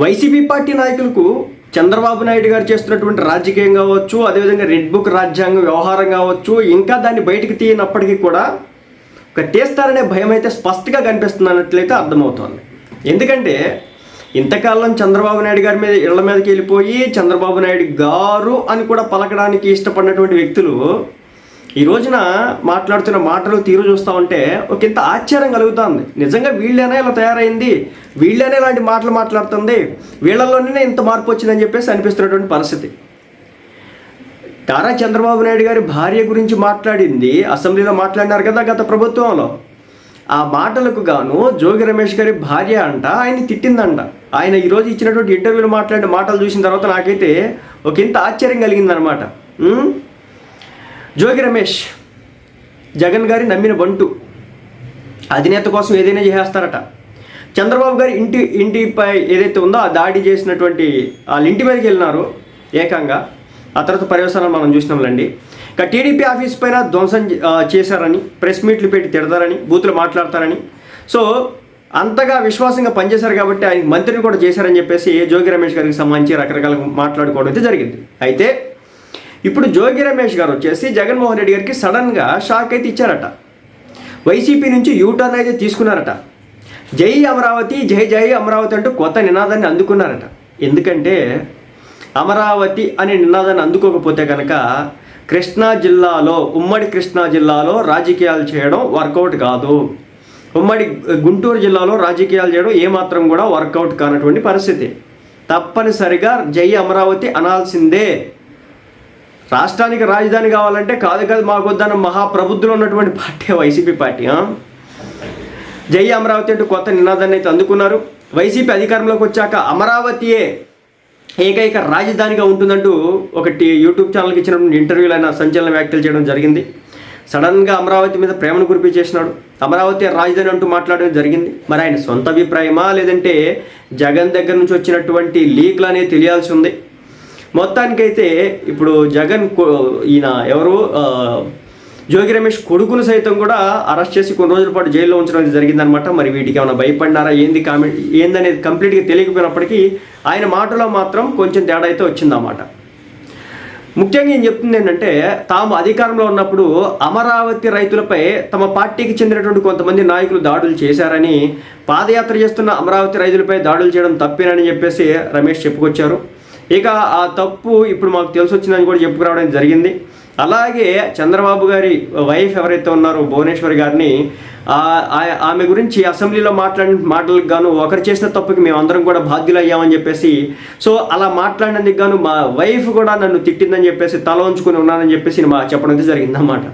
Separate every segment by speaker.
Speaker 1: YCP party నాయకులకు చంద్రబాబు నాయుడు గారు చేస్తున్నటువంటి రాజకీయం కావచ్చు అదేవిధంగా రెడ్ బుక్ రాజ్యాంగ వ్యవహారం కావచ్చు ఇంకా దాన్ని బయటకు తీయనప్పటికీ కూడా ఒక తీస్తారనే భయం అయితే స్పష్టంగా కనిపిస్తుంది అన్నట్లయితే అర్థమవుతోంది. ఎందుకంటే ఇంతకాలం చంద్రబాబు నాయుడు గారి మీద ఇళ్ళ మీదకి వెళ్ళిపోయి చంద్రబాబు నాయుడు గారు అని కూడా పలకడానికి ఇష్టపడినటువంటి వ్యక్తులు ఈ రోజున మాట్లాడుతున్న మాటలు తీరు చూస్తూ ఉంటే ఒక ఇంత ఆశ్చర్యం కలుగుతుంది. నిజంగా వీళ్ళేనా ఇలా తయారైంది? వీళ్ళేనే ఇలాంటి మాటలు మాట్లాడుతుంది? వీళ్ళల్లోనే ఇంత మార్పు వచ్చిందని చెప్పేసి అనిపిస్తున్నటువంటి పరిస్థితి. తారా చంద్రబాబు నాయుడు గారి భార్య గురించి మాట్లాడింది. అసెంబ్లీలో మాట్లాడినారు కదా గత ప్రభుత్వంలో. ఆ మాటలకు గాను జోగి రమేష్ గారి భార్య అంట ఆయన తిట్టిందంట. ఆయన ఈరోజు ఇచ్చినటువంటి ఇంటర్వ్యూలో మాట్లాడిన మాటలు చూసిన తర్వాత నాకైతే ఒక ఇంత ఆశ్చర్యం కలిగిందనమాట జోగి రమేష్ జగన్ గారి నమ్మిన బంటు అధినేత కోసం ఏదైనా చేసేస్తారట. చంద్రబాబు గారి ఇంటి ఇంటిపై ఏదైతే ఉందో ఆ దాడి చేసినటువంటి వాళ్ళ ఇంటి మీదకి వెళ్ళినారు ఏకంగా. ఆ తర్వాత పర్యవసానాలు మనం చూసినాంలేండి. ఇక టీడీపీ ఆఫీస్ పైన ధ్వంసం చే- చేశారని ప్రెస్ మీట్లు పెట్టి తిడతారని బూతులు మాట్లాడతారని. సో అంతగా విశ్వాసంగా పనిచేశారు కాబట్టి ఆయనకి మంత్రిని కూడా చేశారని చెప్పేసి జోగి రమేష్ గారికి సంబంధించి రకరకాల మాట్లాడుకోవడం అయితే జరిగింది. అయితే ఇప్పుడు జోగి రమేష్ గారు వచ్చేసి జగన్మోహన్ రెడ్డి గారికి సడన్గా షాక్ అయితే ఇచ్చారట. వైసీపీ నుంచి యూటర్న్ అయితే తీసుకున్నారట. జై అమరావతి జై జై అమరావతి అంటూ కొత్త నినాదాన్ని అందుకున్నారట. ఎందుకంటే అమరావతి అనే నినాదాన్ని అందుకోకపోతే కనుక కృష్ణా జిల్లాలో ఉమ్మడి కృష్ణా జిల్లాలో రాజకీయాలు చేయడం వర్కౌట్ కాదు. ఉమ్మడి గుంటూరు జిల్లాలో రాజకీయాలు చేయడం ఏమాత్రం కూడా వర్కౌట్ కానటువంటి పరిస్థితి. తప్పనిసరిగా జై అమరావతి అనాల్సిందే. రాష్ట్రానికి రాజధాని కావాలంటే కాదు కాదు మాకు వద్దన్న మహాప్రబుద్ధులు ఉన్నటువంటి పార్టీ వైసీపీ పార్టీ జై అమరావతి అంటూ కొత్త నినాదాన్ని అయితే అందుకున్నారు. వైసీపీ అధికారంలోకి వచ్చాక అమరావతియే ఏకైక రాజధానిగా ఉంటుందంటూ ఒకటి యూట్యూబ్ ఛానల్కి ఇచ్చినటువంటి ఇంటర్వ్యూలు ఆయన సంచలన వ్యాఖ్యలు చేయడం జరిగింది. సడన్గా అమరావతి మీద ప్రేమను కురిపించేసినాడు అమరావతి రాజధాని అంటూ మాట్లాడడం జరిగింది. మరి ఆయన సొంత అభిప్రాయమా? లేదంటే జగన్ దగ్గర నుంచి వచ్చినటువంటి లీక్లు అనేది తెలియాల్సి ఉంది. మొత్తానికైతే ఇప్పుడు జగన్ ఈయన ఎవరు? జోగి రమేష్ కొడుకును సైతం కూడా అరెస్ట్ చేసి కొన్ని రోజుల పాటు జైల్లో ఉంచడం జరిగిందనమాట మరి వీటికి ఏమైనా భయపడినారా ఏంది కామెంట్ ఏందనేది కంప్లీట్గా తెలియకపోయినప్పటికీ ఆయన మాటలో మాత్రం కొంచెం తేడా అయితే వచ్చిందన్నమాట. ముఖ్యంగా ఏం చెప్తుంది ఏంటంటే తాము అధికారంలో ఉన్నప్పుడు అమరావతి రైతులపై తమ పార్టీకి చెందినటువంటి కొంతమంది నాయకులు దాడులు చేశారని పాదయాత్ర చేస్తున్న అమరావతి రైతులపై దాడులు చేయడం తప్పేనని చెప్పేసి రమేష్ చెప్పుకొచ్చారు. ఇక ఆ తప్పు ఇప్పుడు మాకు తెలిసి వచ్చిందని కూడా చెప్పుకురావడం జరిగింది. అలాగే చంద్రబాబు గారి వైఫ్ ఎవరైతే ఉన్నారో భువనేశ్వరి గారిని ఆమె గురించి అసెంబ్లీలో మాట్లాడిన మాటలకు గాను ఒకరు చేసిన తప్పుకి మేము అందరం కూడా బాధ్యులు అయ్యామని చెప్పేసి సో అలా మాట్లాడినందుకు గాను మా వైఫ్ కూడా నన్ను తిట్టిందని చెప్పేసి తల ఉంచుకుని ఉన్నానని చెప్పేసి మా చెప్పడం అయితే జరిగిందన్నమాట.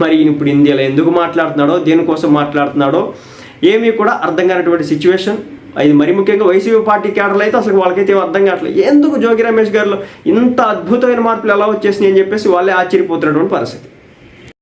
Speaker 1: మరి ఈయన ఇప్పుడు ఇండియాలో ఎందుకు మాట్లాడుతున్నాడో దేనికోసం మాట్లాడుతున్నాడో ఏమీ కూడా అర్థం కానటువంటి సిచ్యువేషన్ అది మరి ముఖ్యంగా వైసీపీ పార్టీ క్యాడర్లు అయితే అసలు వాళ్ళకైతే అర్థం కావట్లేదు. ఎందుకు జోగి రమేష్ గారిలో ఇంత అద్భుతమైన మార్పులు ఎలా వచ్చేసినాయి అని చెప్పేసి వాళ్ళే ఆశ్చర్యపోతున్నటువంటి పరిస్థితి.